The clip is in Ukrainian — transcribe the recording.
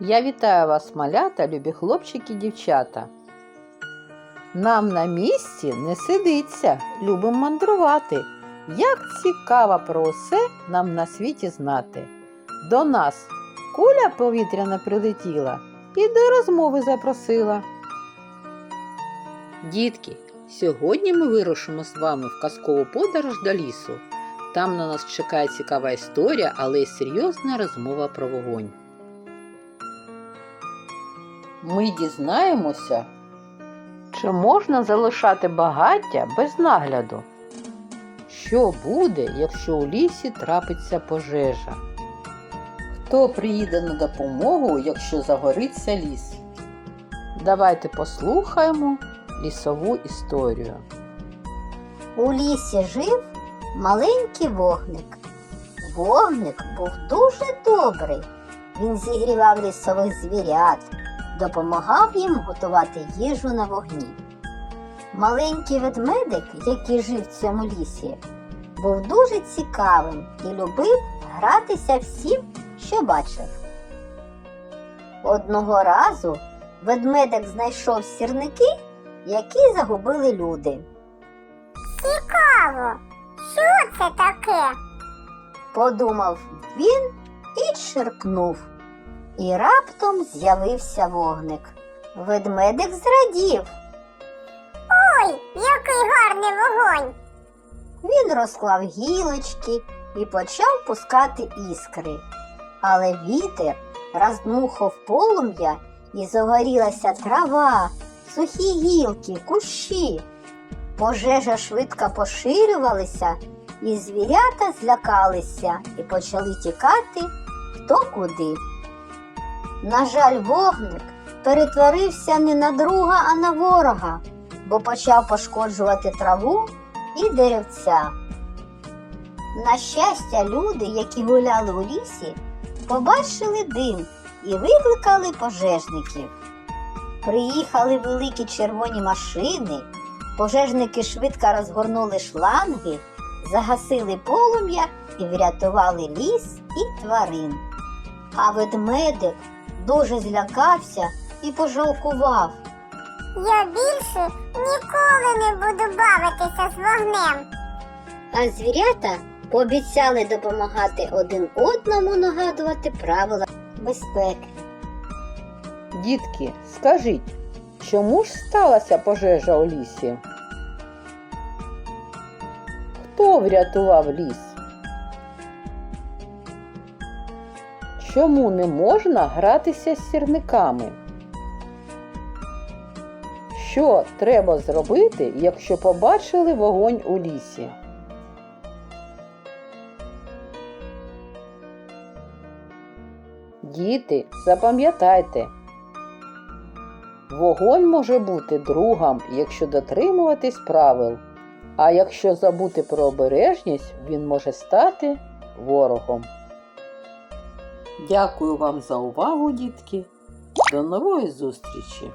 Я вітаю вас, малята, любі хлопчики, дівчата. Нам на місці не сидиться, любимо мандрувати. Як цікаво про усе нам на світі знати. До нас куля повітряна прилетіла і до розмови запросила. Дітки, сьогодні ми вирушимо з вами в казкову подорож до лісу. Там на нас чекає цікава історія, але й серйозна розмова про вогонь. Ми дізнаємося, чи можна залишати багаття без нагляду. Що буде, якщо у лісі трапиться пожежа? Хто приїде на допомогу, якщо загориться ліс? Давайте послухаємо лісову історію. У лісі жив маленький вогник. Вогник був дуже добрий. Він зігрівав лісових звірят, допомагав їм готувати їжу на вогні. Маленький ведмедик, який жив в цьому лісі, був дуже цікавим і любив гратися всім, що бачив. Одного разу ведмедик знайшов сірники, які загубили люди. Цікаво, що це таке? подумав він і черкнув. І раптом з'явився вогник. Ведмедик зрадів. Ой, який гарний вогонь! Він розклав гілочки і почав пускати іскри. Але вітер роздмухав полум'я і загорілася трава, сухі гілки, кущі. Пожежа швидко поширювалася, і звірята злякалися і почали тікати хто куди. На жаль, вогник перетворився не на друга, а на ворога, бо почав пошкоджувати траву і деревця. На щастя, люди, які гуляли у лісі, побачили дим і викликали пожежників. Приїхали великі червоні машини, пожежники швидко розгорнули шланги, загасили полум'я і врятували ліс і тварин. А ведмедик дуже злякався і пожалкував. Я більше ніколи не буду бавитися з вогнем. А звірята пообіцяли допомагати один одному нагадувати правила безпеки. Дітки, скажіть, чому ж сталася пожежа у лісі? Хто врятував ліс? Чому не можна гратися з сірниками? Що треба зробити, якщо побачили вогонь у лісі? Діти, запам'ятайте, вогонь може бути другом, якщо дотримуватись правил, а якщо забути про обережність, він може стати ворогом. Дякую вам за увагу, дітки. До нової зустрічі!